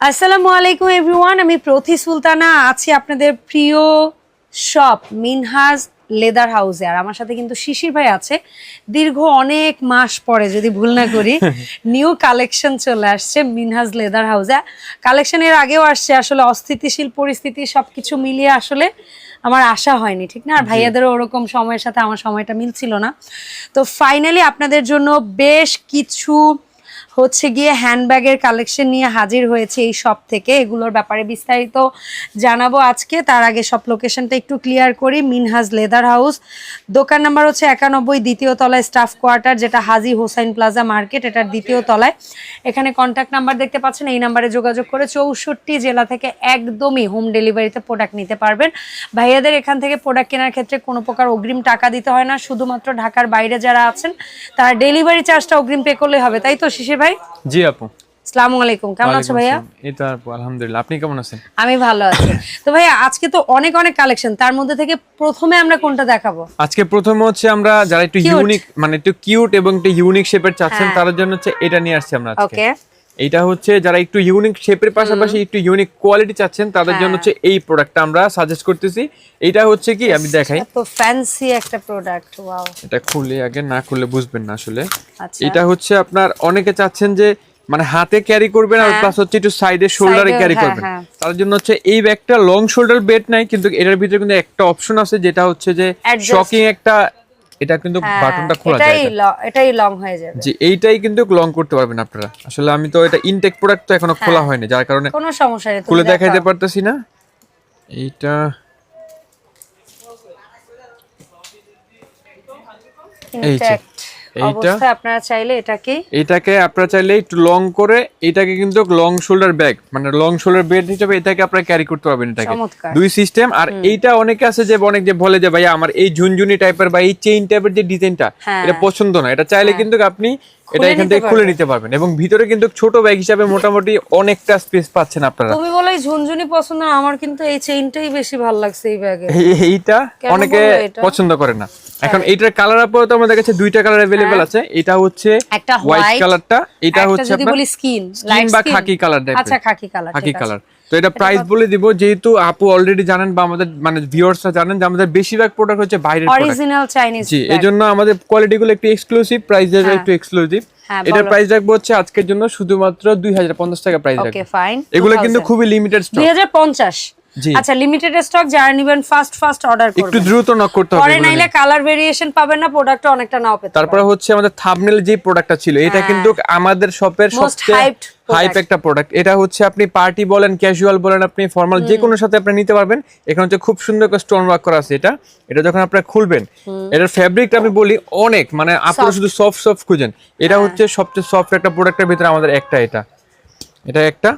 আসসালামু আলাইকুম এভরিওয়ান আমি প্রতি সুলতানা আছি আপনাদের প্রিয় শপ মিনহাজ লেদার হাউসে আর আমার সাথে কিন্তু শিশির ভাই আছে। দীর্ঘ অনেক মাস পরে যদি ভুল না করি নিউ কালেকশন চলে আসছে মিনহাজ লেদার হাউসে কালেকশন এর আগেও আসছে আসলে অস্থিতিশীল পরিস্থিতি সবকিছু মিলিয়ে আসলে আমার আশা হয়নি ঠিক না? আর ভাইয়াদেরও ওরকম সময়ের সাথে আমার সময়টা মিলছিল না। তো ফাইনালি আপনাদের জন্য বেশ কিছু হচ্ছে গিয়ে হ্যান্ডব্যাগের কালেকশন নিয়ে হাজির হয়েছে এই শপ থেকে। এগুলোর ব্যাপারে বিস্তারিত জানাব আজকে। তার আগে সব লোকেশনটা একটু ক্লিয়ার করি। মিনহাজ লেদার হাউস দোকান নাম্বার হচ্ছে একানব্বই দ্বিতীয় তলায় স্টাফ কোয়ার্টার যেটা হাজি হোসাইন প্লাজা মার্কেট এটার দ্বিতীয় তলায়। এখানে কন্ট্যাক্ট নাম্বার দেখতে পাচ্ছেন, এই নাম্বারে যোগাযোগ করে চৌষট্টি জেলা থেকে একদমই হোম ডেলিভারিতে প্রোডাক্ট নিতে পারবেন। ভাইয়াদের এখান থেকে প্রোডাক্ট কেনার ক্ষেত্রে কোনো প্রকার অগ্রিম টাকা দিতে হয় না। শুধুমাত্র ঢাকার বাইরে যারা আছেন, তারা ডেলিভারি চার্জটা অগ্রিম পে করলে হবে, তাই তো শিশির ভাই? জি আপু। আসসালামু আলাইকুম। কেমন আছো ভাইয়া? এই তো আপু আলহামদুলিল্লাহ। আপনি কেমন আছেন? আমি ভালো আছি। তো ভাইয়া আজকে তো অনেক অনেক কালেকশন তার মধ্যে থেকে প্রথমে আমরা কোনটা দেখাবো? আজকে প্রথমে হচ্ছে আমরা যারা একটু ইউনিক মানে একটু কিউট এবং একটু ইউনিক শেপের চাচ্ছেন তার তাদের জন্য হচ্ছে এটা নিয়ে আসছি আমরা আজকে। ওকে এইটা হচ্ছে যারা একটু ইউনিক শেপের পাশাপাশি একটু ইউনিক কোয়ালিটি চাচ্ছেন তাদের জন্য হ্যাঁ। হচ্ছে এই প্রোডাক্টটা আমরা সাজেস্ট করতেছি। এটা হচ্ছে কি আমি দেখাই। এত ফ্যান্সি একটা প্রোডাক্ট ওয়াও এটা খুলে আগে না খুলে বুঝবেন না আসলে। আচ্ছা। এটা হচ্ছে আপনার অনেকে চাচ্ছেন যে মানে হাতে ক্যারি করবেন আর হ্যাঁ। প্লাস হচ্ছে একটু সাইডে শোল্ডারে ক্যারি হ্যাঁ, করবেন। হ্যাঁ। তার জন্য হচ্ছে এই ব্যাগটা লং শোল্ডার বেড নাই কিন্তু এটার ভিতরে কিন্তু একটা অপশন আছে যেটা হচ্ছে যে শকিং একটা এটা কিন্তু হ্যাঁ, বাটনটা খোলা যায় এটাই লং হয়ে যাবে। জি এইটাই কিন্তু লং করতে পারবেন আপনারা। আসলে আমি তো এটা ইনটেক প্রোডাক্ট তো এখনও খোলা হয়নি যার কারণে কোনো সমস্যা নেই খুলে দেখাইতে পারতেছি না। এইটা এই এইটা অবস্থায় আপনারা চাইলে এটাকে এটাকে আপনারা চাইলে একটু লং করে এটাকে কিন্তু লং শোল্ডার ব্যাগ মানে লং শোল্ডার বেড হিসেবে এটাকে আপনারা ক্যারি করতে পারবেন এটাকে। দুই সিস্টেম আর এইটা অনেকে আছে যে অনেক যে বলে যে ভাই আমার এই ঝুনঝুনি টাইপের বা এই চেইন টাইপের যে ডিজাইনটা হ্যাঁ। এটা পছন্দ না। এটা চাইলে কিন্তু আপনি এটা এখান থেকে খুলে নিতে পারবেন। এবং ভিতরে কিন্তু ছোট ব্যাগ হিসাবে মোটামুটি অনেকটা স্পেস পাচ্ছেন আপনারা। তুমি বলো ঝুনঝুনি পছন্দ আমার কিন্তু এই চেইনটাই বেশি ভালো লাগছে এই ব্যাগে এইটা অনেকে পছন্দ করে না। এখন এইটার কালার আপাতত আমাদের কাছে দুইটা কালার অ্যাভেলেবেল আছে। এটা হচ্ছে একটা হোয়াইট কালারটা এটা হচ্ছে যদি আপনার বলি স্কিন স্কিন বা খাকি কালার আচ্ছা খাকি কালার খাকি কালার তো এটা প্রাইস বলে দিব যেহেতু আপু অলরেডি জানেন বা আমাদের মানে ভিউয়ার্সরা জানেন যে আমাদের বেশিরভাগ প্রোডাক্ট হচ্ছে বাইরের প্রোডাক্ট অরিজিনাল চাইনিজ জি এজন্য আমাদের কোয়ালিটি গুলো একটু এক্সক্লুসিভ প্রাইস একটু এক্সক্লুসিভ হ্যাঁ, এটার প্রাইস রাখব হচ্ছে আজকের জন্য শুধুমাত্র দুই হাজার পঞ্চাশ টাকা প্রাইস ওকে রাখব। ফাইন এগুলো কিন্তু খুবই লিমিটেড স্টক দুই হাজার পঞ্চাশ। জি। আচ্ছা লিমিটেড স্টক যারা নিবেন ফার্স্ট ফার্স্ট অর্ডার একটু দ্রুত নক করতে হবে পরে নাইলে কালার ভেরিয়েশন পাবেন না প্রোডাক্টটা অনেকটা নাও পেতে তারপরে হচ্ছে আমাদের থাবনেল যে প্রোডাক্টটা ছিল এটা কিন্তু আমাদের শপের হ্যাঁ। সবচেয়ে হাইপ একটা প্রোডাক্ট এটা হচ্ছে আপনি পার্টি বলেন ক্যাজুয়াল বলেন আপনি ফর্মাল যে কোনো সাথে আপনি নিতে পারবেন। এখানে হচ্ছে খুব সুন্দর করে স্টোন ওয়ার্ক করা আছে এটা। এটা যখন আপনারা খুলবেন এটার ফ্যাব্রিকটা আমি বলি অনেক মানে আপনারা শুধু সফট সফট খুঁজেন। এটা হ্যাঁ। হচ্ছে সবচেয়ে সফট একটা প্রোডাক্টের ভিতরে আমাদের একটা এটা। এটা একটা।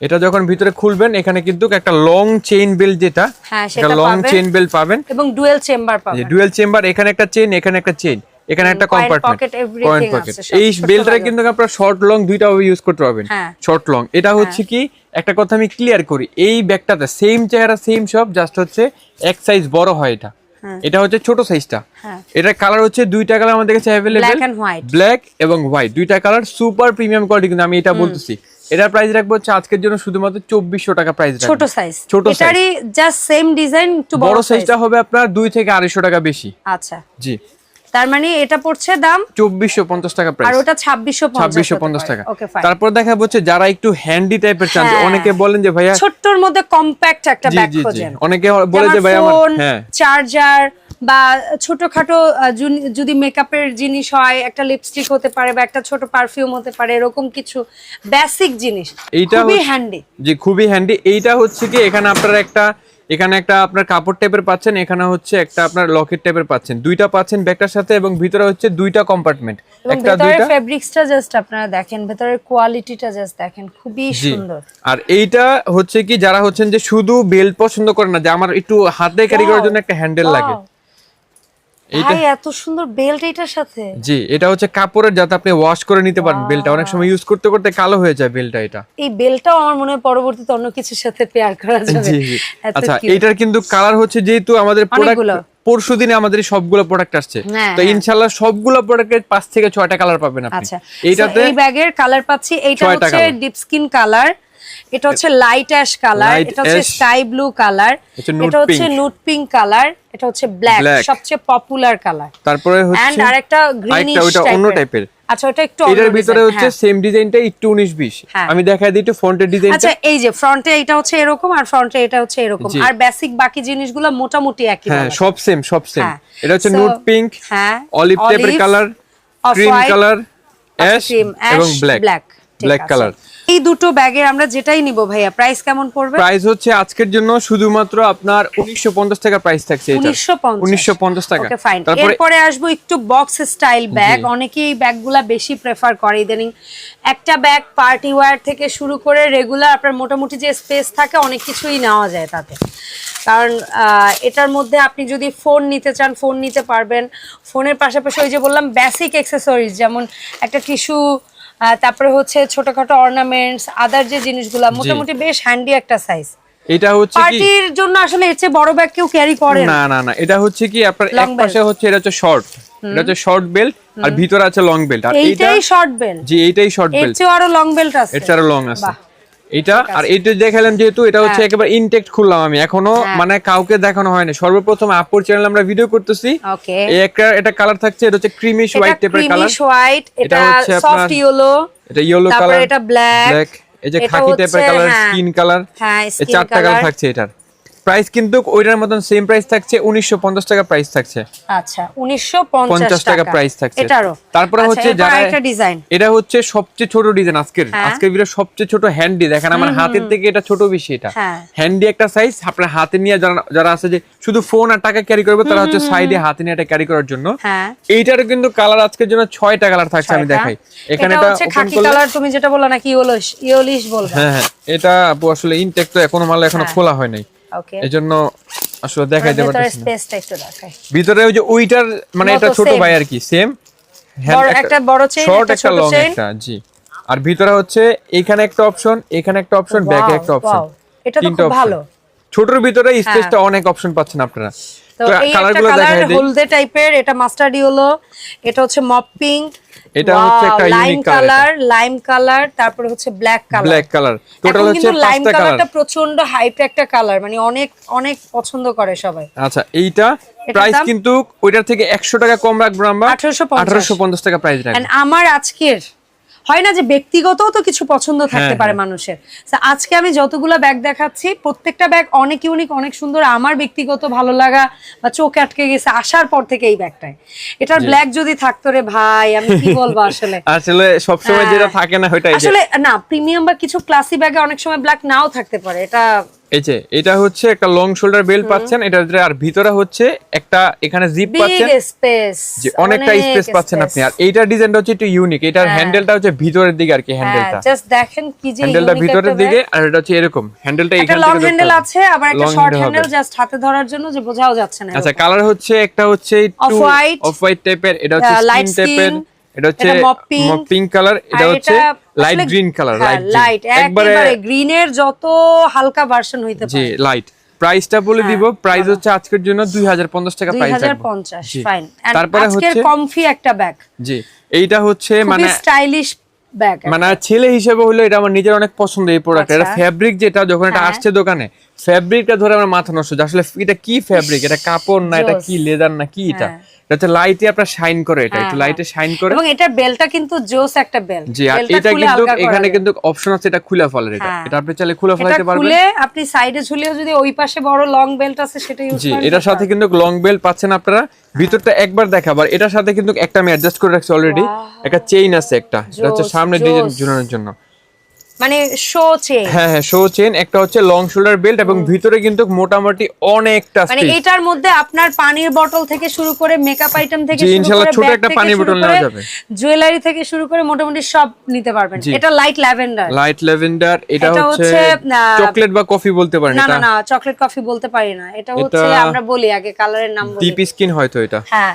এটা যখন ভিতরে খুলবেন এখানে কিন্তু একটা লং চেইন বেল্ট যেটা হ্যাঁ, সেটা লং চেইন বেল্ট পাবেন। এবং ডুয়েল চেম্বার পাবেন। ডুয়েল চেম্বার এখানে একটা চেইন এখানে একটা চেইন এখানে একটা কম্পার্টমেন্ট পয়েন্ট পকেট এই ছোট বেলটা কিন্তু আপনারা শর্ট লং দুইটা ইউজ করতে পারবেন। হ্যাঁ। শর্ট লং এটা হচ্ছে কি একটা কথা আমি ক্লিয়ার করি এই ব্যাগটাতে সেম চেহারা সেম সব জাস্ট হচ্ছে এক সাইজ বড় হয় এটা। এটা হচ্ছে ছোট সাইজটা হ্যাঁ। এটার কালার হচ্ছে দুইটা কালার আমাদের কাছে অ্যাভেলেবেল. ব্ল্যাক এবং হোয়াইট দুইটা কালার সুপার প্রিমিয়াম কোয়ালিটি কিন্তু আমি এটা বলতেছি। এটার প্রাইস রাখব হচ্ছে আজকের জন্য শুধুমাত্র চব্বিশশো টাকা প্রাইস ছোট সাইজ ছোট। এটারই জাস্ট সেম ডিজাইন একটু বড় বড় সাইজ সাইজটা হবে আপনার দুই থেকে আড়াইশো টাকা বেশি। আচ্ছা। জি। তার মানে এটা পড়ছে দাম? চব্বিশশো পঞ্চাশ টাকা আর ওটা ছাব্বিশশো ছাব্বিশশো পঞ্চাশ টাকা। ওকে ফাইন তারপর দেখা হচ্ছে যারা একটু হ্যান্ডি টাইপের চান হ্যাঁ। অনেকে বলেন যে ভাইয়া ছোট্টর মধ্যে কম্প্যাক্ট একটা ব্যাগ খোঁজেন। অনেকে বলে যে ভাইয়া আমার হ্যাঁ। চার্জার বা ছোটখাটো যদি মেকআপের জিনিস হয় একটা লিপস্টিক হতে পারে বা একটা ছোট পারফিউম হতে পারে এরকম কিছু বেসিক জিনিস এইটা খুবই হ্যান্ডি জি খুবই হ্যান্ডি এইটা হচ্ছে কি এখানে আপনারা একটা এখানে একটা আপনার কাপড় টাইপের পাচ্ছেন এখানে হচ্ছে একটা আপনার লকেট টাইপের পাচ্ছেন। দুইটা পাচ্ছেন ব্যাগটার সাথে এবং ভিতরে হচ্ছে দুইটা কম্পার্টমেন্ট একটা দুইটা ফেব্রিক্সটা জাস্ট আপনারা দেখেন ভেতরের কোয়ালিটিটা জাস্ট দেখেন খুবই সুন্দর। আর এইটা হচ্ছে কি যারা হচ্ছেন যে শুধু বেল্ট পছন্দ করে না যে আমার একটু হাতে ক্যারি করার জন্য একটা হ্যান্ডেল লাগে। ভাই এত সুন্দর বেল্ট এটার সাথে। জি এটা হচ্ছে কাপড়ের যাতে আপনি ওয়াশ করে নিতে পারেন অনেক সময় ইউজ করতে করতে কালো হয়ে যায় এটা। এই আমার মনে হয় পরবর্তীতে অন্য কিছুর সাথে পেয়ার করা যাবে। আচ্ছা এটার কিন্তু কালার হচ্ছে যেহেতু আমাদের প্রোডাক্ট। পরশু দিনে আমাদের সবগুলো প্রোডাক্ট আসছে। হ্যাঁ, তো হ্যাঁ। ইনশাল্লাহ সবগুলো প্রোডাক্টের পাঁচ থেকে ছয়টা কালার পাবেন আপনি। আচ্ছা। এইটাতে এই ব্যাগের কালার পাচ্ছি। এইটা হচ্ছে ডিপ স্কিন কালার এটা হচ্ছে লাইট অ্যাশ কালার এটা হচ্ছে স্কাই ব্লু কালার এটা হচ্ছে নুট পিঙ্ক কালার এটা হচ্ছে ব্ল্যাক সবচেয়ে পপুলার কালার তারপরে এন্ড হচ্ছে আরেকটা গ্রিনিশ আরেকটা অন্য টাইপের আচ্ছা ওটা একটু এটার ভিতরে হচ্ছে হ্যাঁ। সেম ডিজাইনটা একটু উনিশ বিশ। হ্যাঁ। আমি দেখাই দিই একটু ফ্রন্টের ডিজাইনটা আচ্ছা এই যে ফ্রন্টে এটা হচ্ছে এরকম আর ফ্রন্টে এটা হচ্ছে এরকম। আর বেসিক বাকি জিনিসগুলো মোটামুটি একই হ্যাঁ সব সেম সব সেম হ্যাঁ। এটা হচ্ছে নুট পিঙ্ক হ্যাঁ, অলিভ টাইপের কালার ক্রিম কালার অ্যাশ এবং ব্ল্যাক ব্ল্যাক কালার এই দুটো ব্যাগের আমরা যেটাই নিব ভাইয়া প্রাইস কেমন পড়বে? প্রাইস হচ্ছে আজকের জন্য শুধুমাত্র আপনার 1950 টাকা প্রাইস থাকছে এটা। 1950 1950 টাকা। ওকে ফাইন এরপরে আসব একটু বক্স স্টাইল ব্যাগ অনেকেই এই ব্যাগগুলা বেশি প্রেফার করে ইদানিং। একটা ব্যাগ পার্টি ওয়্যার থেকে শুরু করে রেগুলার আপনার মোটামুটি যে স্পেস থাকে অনেক কিছুই নেওয়া যায় তাতে। কারণ এটার মধ্যে আপনি যদি ফোন নিতে চান ফোন নিতে পারবেন। ফোনের পাশাপাশি ওই যে বললাম বেসিক অ্যাক্সেসরিজ যেমন একটা টিস্যু তারপরে হচ্ছে ছোটখাটো অর্নামেন্টস আদার যে জিনিসগুলো মোটামুটি বেশ হ্যান্ডি একটা সাইজ এটা হচ্ছে পার্টির জন্য আসলে এর চেয়ে বড় ব্যাগ কেউ ক্যারি করে না। না না এটা হচ্ছে কি আপনার এক পাশে হচ্ছে এটা হচ্ছে শর্ট এটা হচ্ছে শর্ট বেল্ট আর ভিতরে আছে লং বেল্ট আর এইটা এইটাই শর্ট বেল্ট জি এইটাই শর্ট এর চেয়ে আরও লং বেল্ট আছে। এর চেয়ে লং আছে। এটা আর এটা দেখালাম যেহেতু এটা হচ্ছে একেবারে ইনটেক্ট খুললাম আমি। এখনও হ্যাঁ। মানে কাউকে দেখানো হয়নি। সর্বপ্রথম আপুর চ্যানেল আমরা ভিডিও করতেছি। একটা এটা কালার থাকছে এটা হচ্ছে ক্রিমিশ হোয়াইট টাইপের কালার ক্রিমিশ হোয়াইট এটা সফট আপনার ইয়েলো এটা ইয়েলো কালার এটা ব্ল্যাক এই যে খাকি টাইপের কালার হ্যাঁ। স্কিন কালার হ্যাঁ এই চারটা কালার কালার থাকছে এটার। প্রাইস কিন্তু ওইটার মতন সেম প্রাইস থাকছে উনিশশো পঞ্চাশ টাকা প্রাইস থাকছে। আচ্ছা 1950 টাকা প্রাইস থাকছে। এটারও। তারপরে আচ্ছা, হচ্ছে যারা আরেকটা ডিজাইন এটা হচ্ছে সবচেয়ে ছোট ডিজাইন আজকের। হ্যাঁ। আজকের ভিডিও সবচেয়ে ছোট হ্যান্ডি দেখেন আমার হাতের থেকে এটা ছোট বেশি এটা। হ্যাঁ। হ্যান্ডি একটা সাইজ আপনার হাতে নিয়ে যারা যারা আছে যে শুধু ফোন আর টাকা ক্যারি করবে তারা হচ্ছে সাইডে হাতে নিয়ে এটা ক্যারি করার জন্য। হ্যাঁ। এইটার কিন্তু কালার আজকের জন্য ছয়টা কালার থাকছে আমি দেখাই। এখানে এটা খাকি কালার তুমি যেটা বললা নাকি ইয়োলিশ ইয়োলিশ বলবা। হ্যাঁ এটা আপু আসলে ইনটেক তো এখনও মাল এখনও হ্যাঁ। খোলা হয় নাই। এজন্য আসলে দেখাইতে পারতেছি না। স্পেসটা একটু দেখাই। ভিতরে ওই যে ওইটার মানে এটা ছোট ভাই আর কি সেম একটা বড় চেইন শর্ট একটা লং একটা জি। আর ভিতরে হচ্ছে এখানে একটা অপশন এখানে একটা অপশন ব্যাকে একটা অপশন. এটা তো খুব ভালো। ছোটর ভিতরে স্পেসটা অনেক অপশন পাচ্ছেন আপনারা। তো এই একটা কালার হলদে টাইপের এটা মাস্টার্ড ইয়েলো এটা হচ্ছে মপ পিঙ্ক এটা হচ্ছে একটা লাইম কালার লাইম কালার তারপরে হচ্ছে black colour black colour total হচ্ছে কিন্তু লাইম কালারটা প্রচণ্ড হাইপ একটা কালার মানে অনেক অনেক পছন্দ করে সবাই। আচ্ছা এইটা প্রাইস কিন্তু ওইটার থেকে একশো টাকা কম রাখব আমরা। 1850 আঠারোশো পঞ্চাশ টাকা প্রাইস রাখব। আমার আজকের হয় না যে ব্যক্তিগতও তো কিছু পছন্দ থাকতে হ্যাঁ, পারে মানুষের আজকে আমি যতগুলো ব্যাগ দেখাচ্ছি প্রত্যেকটা ব্যাগ অনেক ইউনিক অনেক সুন্দর আমার ব্যক্তিগত ভালো লাগা বা চোখ আটকে গেছে আসার পর থেকে এই ব্যাগটায় এটার ব্ল্যাক যদি থাকতো রে ভাই আমি কি বলব আসলে? আসলে সবসময় যেটা হ্যাঁ। থাকে না ওইটাই আসলে না প্রিমিয়াম বা কিছু ক্লাসি ব্যাগে অনেক সময় ব্ল্যাক নাও থাকতে পারে এটা এই যে এটা হচ্ছে একটা লং শোল্ডার বেল্ট পাচ্ছেন এটা আর ভিতরে হচ্ছে একটা এখানে জিপ পাচ্ছেন। যে অনেকটা স্পেস পাচ্ছেন আপনি। আর এইটার ডিজাইনটা হচ্ছে একটু ইউনিক এটার হ্যান্ডেলটা হচ্ছে ভিতরের দিকে আর কি হ্যান্ডেলটা জাস্ট দেখেন কি যে হ্যান্ডেলটা ভিতরের দিকে আর এটা হচ্ছে এরকম। হ্যান্ডেলটা এখান লং হ্যান্ডেল আছে আবার একটা শর্ট হ্যান্ডেল জাস্ট হাতে ধরার জন্য যে বোঝাও যাচ্ছে না আচ্ছা কালার হচ্ছে একটা হচ্ছে একটু অফ হোয়াইট টাইপের এটা হচ্ছে আহ, light স্কিন টাইপের এটা হচ্ছে পিঙ্ক কালার এটা হচ্ছে লাইট গ্রিন কালার লাইট একবারে গ্রিনের যত হালকা ভার্সন হইতে জি লাইট প্রাইসটা বলে হ্যাঁ, দিব প্রাইস হচ্ছে আজকের জন্য 2050 টাকা প্রাইস পঞ্চাশ জি। ফাইন তারপরে হচ্ছে কমফি একটা ব্যাগ জি এইটা হচ্ছে মানে স্টাইলিশ ব্যাগ মানে ছেলে হিসেবে হলো এটা আমার নিজের অনেক পছন্দ এই প্রোডাক্ট এটা আচ্ছা। ফ্যাব্রিক যেটা যখন এটা হ্যাঁ। আসছে দোকানে ফ্যাব্রিকটা ধরে আমার মাথা নষ্ট। আসলে এটা কি ফ্যাব্রিক এটা কাপড় না এটা কি লেদার না কি এটা? হ্যাঁ। এটা লাইটে আপনার শাইন করে এটা একটু হ্যাঁ, লাইটে শাইন করে। এবং এটার বেলটা কিন্তু জোস একটা বেল জি আর এটা কিন্তু এখানে কিন্তু অপশন আছে এটা খুলে ফেলার এটা। হ্যাঁ। এটা আপনি চাইলে খুলে এটা ফেলাতে পারবেন। খুলে আপনি সাইডে ঝুলিয়ে যদি ওই পাশে বড় লং বেল্ট আছে সেটা ইউজ জি এটার সাথে কিন্তু লং বেল পাচ্ছেন আপনারা। ভিতরটা একবার দেখাবার এটার সাথে কিন্তু একটা আমি অ্যাডজাস্ট করে রাখছি অলরেডি একটা চেইন আছে একটা এটা হচ্ছে সামনে ডিজাইন ঝুলানোর জন্য। মানে শো চেন হ্যাঁ হ্যাঁ শো চেন একটা হচ্ছে লং শোল্ডার বেল্ট এবং ভিতরে কিন্তু মোটামুটি অনেকটা মানে এটার মধ্যে আপনার পানির বটল থেকে শুরু করে মেকআপ আইটেম থেকে ইনশাআল্লাহ ছোট একটা পানির বোতল নেওয়া যাবে। জুয়েলারি থেকে শুরু করে মোটামুটি সব নিতে পারবেন। এটা লাইট ল্যাভেন্ডার লাইট ল্যাভেন্ডার এটা হচ্ছে চকলেট বা কফি বলতে পারেন না না না চকলেট কফি বলতে পারি না। এটা হচ্ছে আমরা বলি আগে কালারের নাম বলি। ডিপ স্কিন হয়তো এটা। হ্যাঁ।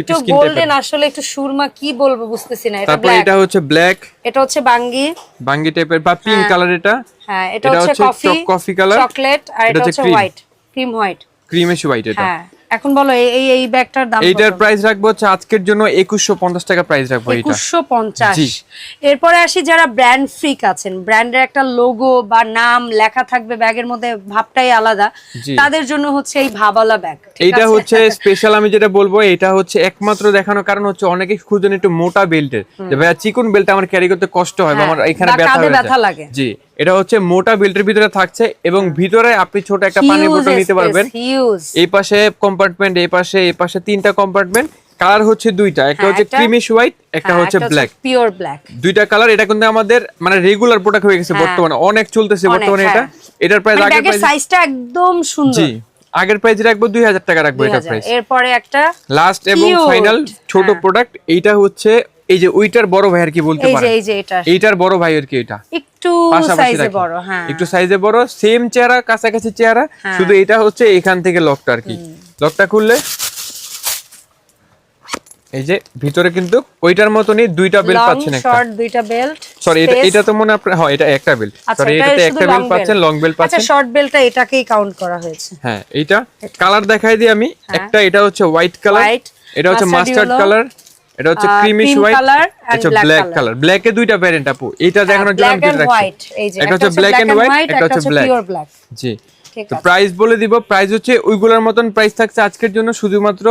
একটু skin গোল্ডেন আসলে একটু সুরমা কি বলব বুঝতেছি না এটা ব্ল্যাক এটা হচ্ছে ব্ল্যাক এটা হচ্ছে বাঙ্গি। বাঙ্গি টাইপের বা পিঙ্ক কালার এটা। হ্যাঁ এটা হচ্ছে কফি কফি কালার চকলেট আর এটা হচ্ছে white cream white creamish white এটা। হ্যাঁ। এখন বলো এই এই ব্যাগটার দাম এইটার প্রাইস রাখব হচ্ছে আজকের জন্য একুশশো পঞ্চাশ টাকা প্রাইস রাখব এটা একুশশো পঞ্চাশ। জি। এরপরে আসি যারা ব্র্যান্ড ফ্রিক আছেন ব্র্যান্ডের একটা লোগো বা নাম লেখা থাকবে ব্যাগের মধ্যে ভাবটাই আলাদা। তাদের জন্য হচ্ছে এই ভাবালা ব্যাগ এইটা হচ্ছে স্পেশাল আমি যেটা বলব এটা হচ্ছে একমাত্র দেখানোর কারণ হচ্ছে অনেকে খুঁজেন একটু মোটা বেল্টের যে ভাইয়া চিকন বেল্ট আমার ক্যারি করতে কষ্ট হয় হ্যাঁ, আমার এখানে ব্যথা। লাগে। জি। এটা হচ্ছে মোটা বেল্টের ভিতরে থাকছে এবং ভিতরে আপনি ছোট একটা পানির বোতল নিতে পারবেন। এই পাশে কম্পার্টমেন্ট এই পাশে এই পাশে তিনটা কম্পার্টমেন্ট কালার হচ্ছে দুইটা একটা হ্যাঁ, হচ্ছে ক্রিমিশ হোয়াইট একটা হচ্ছে ব্ল্যাক পিওর ব্ল্যাক দুইটা কালার এটা কিন্তু আমাদের মানে রেগুলার প্রোডাক্ট হয়ে গেছে হ্যাঁ। বর্তমানে। অনেক চলতেছে বর্তমানে এটা। হ্যাঁ। এটার প্রাইস আগের ব্যাগের প্রাইস সাইজটা একদম সুন্দর। জি আগের প্রাইস রাখব দুই হাজার টাকা রাখব এটা 2000 প্রাইস এরপরে একটা লাস্ট এবং ফাইনাল ছোট হ্যাঁ। প্রোডাক্ট এইটা হচ্ছে এই যে ওইটার বড় ভাই আর কি বলতে এই যে পারেন। এই যে এটা। এইটার বড় ভাই আর কি এটা। একটু সাইজে বড় হ্যাঁ। একটু সাইজে বড় সেম চেহারা কাছাকাছি চেহারা হ্যাঁ। শুধু এটা হচ্ছে এখান থেকে লকটা আর কি। লকটা খুললে এই যে ভিতরে কিন্তু ওইটার মতনই দুইটা পাচ্ছেন একটা। শর্ট দুইটা বেল্ট সরি এটা এটা তো মনে আপনার হ্যাঁ এটা একটা আচ্ছা সরি এটা এটাতে একটা পাচ্ছেন লং আচ্ছা পাচ্ছেন। শর্ট বেলটা এটাকেই কাউন্ট করা হয়েছে। হ্যাঁ এইটা কালার দেখাই দিই আমি। একটা এটা হচ্ছে হোয়াইট কালার এটা হচ্ছে মাস্টার্ড কালার এটা হচ্ছে ক্রিমিশ হোয়াইট আচ্ছা ব্ল্যাক কালার ব্ল্যাক এ দুইটা ভ্যারিয়েন্ট আপু। এটা দেখানোর জন্য আমি যেটা রাখছি। এটা একটা হচ্ছে ব্ল্যাক এন্ড হোয়াইট একটা হচ্ছে ব্ল্যাক জি। তো প্রাইস বলে দিব প্রাইস হচ্ছে ওইগুলোর মতন প্রাইস থাকছে আজকের জন্য শুধুমাত্র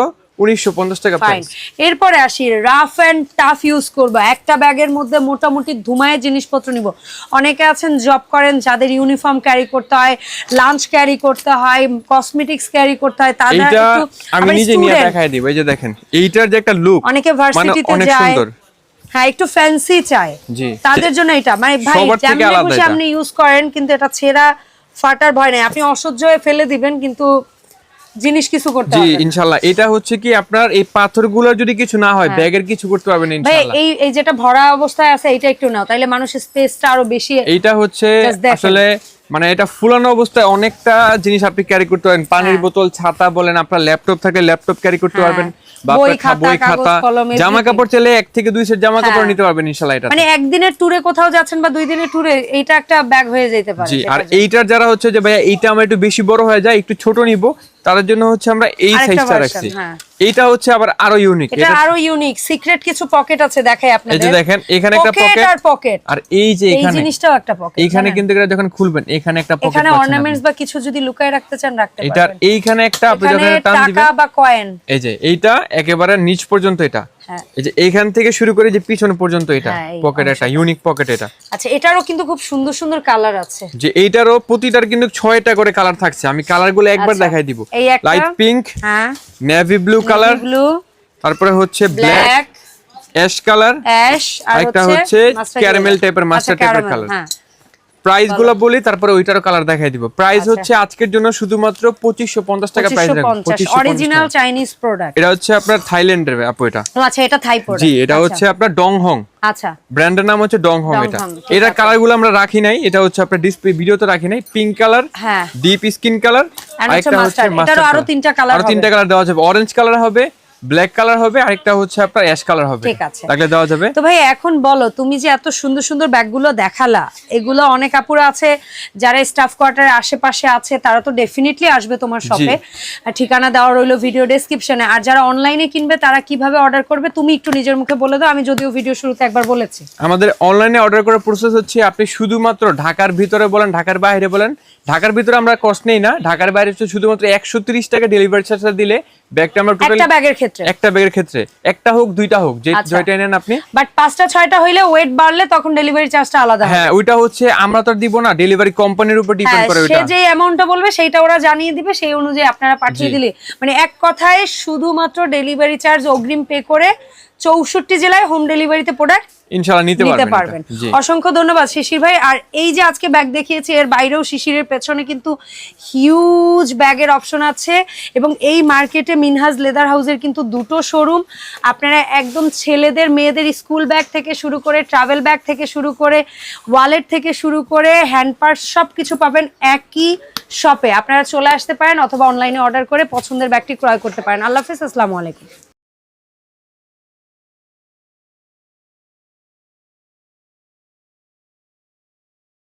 টাকা প্রাইস এরপরে আসি রাফ এন্ড টাফ ইউজ করব। একটা ব্যাগের মধ্যে মোটামুটি ধুমায়ের জিনিসপত্র নিব। অনেকে আছেন জব করেন যাদের ইউনিফর্ম ক্যারি করতে হয় লাঞ্চ ক্যারি করতে হয় কসমেটিক্স ক্যারি করতে হয় তাদের একটু আমি নিজে নিয়ে দেখাই দিব। এই যে দেখেন এইটার যে একটা লুক অনেকে মানে ভার্সিটিতে যায়। হ্যাঁ একটু ফ্যান্সি চায়। তাদের জন্য এটা। মানে ভাই যেমনি। আপনি ইউজ করেন কিন্তু এটা ছেঁড়া ফাটার ভয় নেই। আপনি অসহ্য হয়ে ফেলে দিবেন কিন্তু জিনিস কিছু করতে জি হবে না। ইনশাল্লাহ। এটা হচ্ছে কি আপনার এই পাথরগুলো যদি কিছু না হয় ব্যাগের কিছু করতে পারবেন ভাই এই এই যেটা ভরা অবস্থায় আছে এটা একটু নাও তাহলে মানুষের স্পেসটা আরও বেশি এটা হচ্ছে আসলে মানে এটা ফুলানো অবস্থায় অনেকটা জিনিস আপনি ক্যারি করতে পারেন পানির হ্যাঁ। বোতল ছাতা বলেন আপনার ল্যাপটপ থাকলে ল্যাপটপ ক্যারি করতে হ্যাঁ। পারবেন বা বই, খাতা, জামা কাপড় চাইলে এক থেকে দুই সেট জামা কাপড় হ্যাঁ। নিতে পারবেন এটা মানে একদিনের ট্যুরে কোথাও যাচ্ছেন বা দুই দিনের ট্যুরে এইটা একটা ব্যাগ হয়ে যেতে পারে জি আর এইটার যারা হচ্ছে যে ভাইয়া এইটা আমার একটু বেশি বড় হয়ে যায় একটু ছোট নিব তাদের জন্য হচ্ছে আমরা এই সাইজটা রাখছি এইটা হচ্ছে আবার আরও ইউনিক এটা আরও ইউনিক সিক্রেট কিছু পকেট আছে দেখাই আপনাদের। এই যে দেখেন, এখানে একটা pocket, আর পকেট আর এই যে এখানে এই জিনিসটাও একটা পকেট এখানে কিন্তু এটা যখন খুলবেন এখানে একটা পকেট এখানে অর্নামেন্টস বা কিছু যদি লুকায় রাখতে চান রাখতে পারেন এটা এইখানে একটা আপনি যখন টান দিবেন টাকা বা কয়েন এই যে এইটা একেবারে নিচ পর্যন্ত এটা। এই যে এইখান থেকে শুরু করে যে পিছন পর্যন্ত এটা হ্যাঁ, পকেট একটা ইউনিক পকেট এটা। আচ্ছা এটারও কিন্তু খুব সুন্দর সুন্দর কালার আছে। যে এইটারও প্রতিটার কিন্তু ছয়টা করে কালার থাকছে। আমি কালারগুলো একবার আচ্ছা, দেখাই দিব। লাইট পিঙ্ক হ্যাঁ। নেভি ব্লু কালার ব্লু তারপরে হচ্ছে ব্ল্যাক অ্যাশ কালার অ্যাশ আর আরেকটা হচ্ছে ক্যারামেল টাইপের মাস্টার টাইপের কালার হ্যাঁ। প্রাইসগুলো বলি তারপরে ওইটারও কালার দেখাই দিব। প্রাইস আচ্ছা। হচ্ছে আজকের জন্য শুধুমাত্র পঁচিশশো পঞ্চাশ টাকা প্রাইস রাখব 2550 2550 অরিজিনাল চাইনিজ প্রোডাক্ট এটা হচ্ছে আপনার থাইল্যান্ডের আপু এটা। আচ্ছা এটা থাই প্রোডাক্ট জি এটা হচ্ছে আপনার আচ্ছা। ব্র্যান্ডের নাম হচ্ছে ডং হং এটা। Donghong, এটা আছে। কালারগুলো আমরা রাখি নাই এটা হচ্ছে আপনার ডিসপ্লে ভিডিওতে রাখি নাই। Pink colour deep skin colour আর হচ্ছে mustard। আরও তিনটা colour আরও তিনটা কালার দেওয়া যাবে। অরেঞ্জ কালার হবে ব্ল্যাক কালার হবে আরেকটা হচ্ছে আপনার অ্যাশ কালার হবে। ঠিক আছে। লাগলে দেওয়া যাবে। তো ভাই এখন বলো তুমি যে এত সুন্দর সুন্দর ব্যাগগুলো দেখালা এগুলো অনেক আপুরা আছে যারা স্টাফ কোয়ার্টারের আশেপাশে আছে তারা তো ডেফিনেটলি আসবে তোমার শপে ঠিকানা দেওয়া রইল ভিডিও ডেসক্রিপশনে আর যারা অনলাইনে কিনবে তারা কীভাবে অর্ডার করবে তুমি একটু নিজের মুখে বলে দাও আমি যদিও ভিডিও শুরুতে একবার বলেছি। আমাদের অনলাইনে অর্ডার করার প্রসেস হচ্ছে আপনি শুধুমাত্র ঢাকার ভিতরে বলেন ঢাকার বাইরে বলেন ঢাকার ভিতরে আমরা কস্ট নেই না ঢাকার বাইরে শুধুমাত্র একশো তিরিশ টাকা ডেলিভারি চার্জটা দিলে ব্যাগটা আমরা টোটাল একটা ব্যাগের ক্ষেত্রে? একটা ব্যাগের ক্ষেত্রে। একটা হোক দুইটা হোক যে আচ্ছা। জয়টা নেন আপনি। বাট পাঁচটা ছয়টা হইলে ওয়েট বাড়লে তখন ডেলিভারি চার্জটা আলাদা হ্যাঁ। ওইটা হচ্ছে আমরা তো দিব না। ডেলিভারি কোম্পানির উপর ডিপেন্ড করে করে সে ওইটা। যে অ্যামাউন্টটা বলবে সেইটা ওরা জানিয়ে দিবে সেই অনুযায়ী আপনারা পাঠিয়ে দিলে। মানে এক কথায় শুধুমাত্র ডেলিভারি চার্জ অগ্রিম পে করে চৌষট্টি জেলায় হোম ডেলিভারিতে প্রোডাক্ট ইনশাআল্লাহ নিতে পারবেন। অসংখ্য ধন্যবাদ শিশির ভাই। আর এই যে আজকে ব্যাগ দেখিয়েছি এর বাইরেও শিশিরের পেছনে কিন্তু হিউজ ব্যাগের অপশন আছে। এবং এই মার্কেটে মিনহাজ লেদার হাউসের কিন্তু দুটো শোরুম আপনারা একদম ছেলেদের মেয়েদের স্কুল ব্যাগ থেকে শুরু করে ট্রাভেল ব্যাগ থেকে শুরু করে ওয়ালেট থেকে শুরু করে হ্যান্ড পার্স সব কিছু পাবেন একই শপে আপনারা চলে আসতে পারেন অথবা অনলাইনে অর্ডার করে পছন্দের ব্যাগটি ক্রয় করতে পারেন। আল্লাহ হাফিজ আসসালামু আলাইকুম।